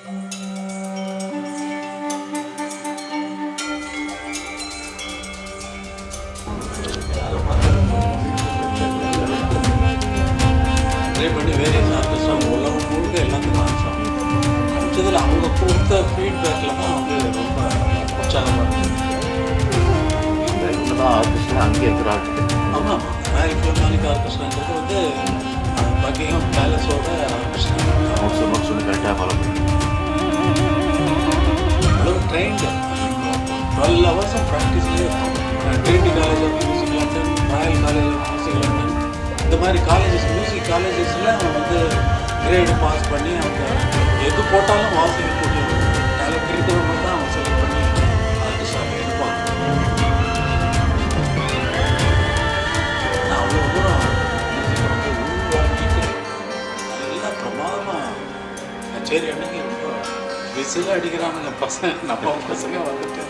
Try பண்ணி various ஆர்டிஸ்ட்லாம் உள்ளவங்க முழுக்க எல்லாத்துக்கும் ஆரம்பிச்சாங்க அடித்ததில் அவங்க கொடுத்த ஃபீட்பேக்கில் அங்கே ஆமாம் ஆமாம் நாளைக்கு நாளைக்கு வந்து பக்கையும் பேலஸோட டுவெல் ஹவர்ஸும் ப்ராக்டிஸ்லேயே இருக்கும் Trinity College of Music London Royal College of Music London இந்த மாதிரி காலேஜஸ் மியூசிக் காலேஜஸில் அவங்க வந்து கிரேடு பாஸ் பண்ணி அவங்க எது போட்டாலும் வாசிக்க வாசிக்கக்கூடிய டேலண்ட் இருக்கிறவங்க தான் அவங்க செலக்ட் பண்ணி ஆர்டிஸ்டாக எடுப்பாங்க. நான் அவ்வளோ தூரம் மியூசிக் வந்து உள்வாங்கிட்டு நல்லா பிரமாதமாக கச்சேரி அன்னைக்கு ரொம்ப விசில் அடிக்கிறானுங்க பசங்க நம்ம பசங்க வந்துட்டு.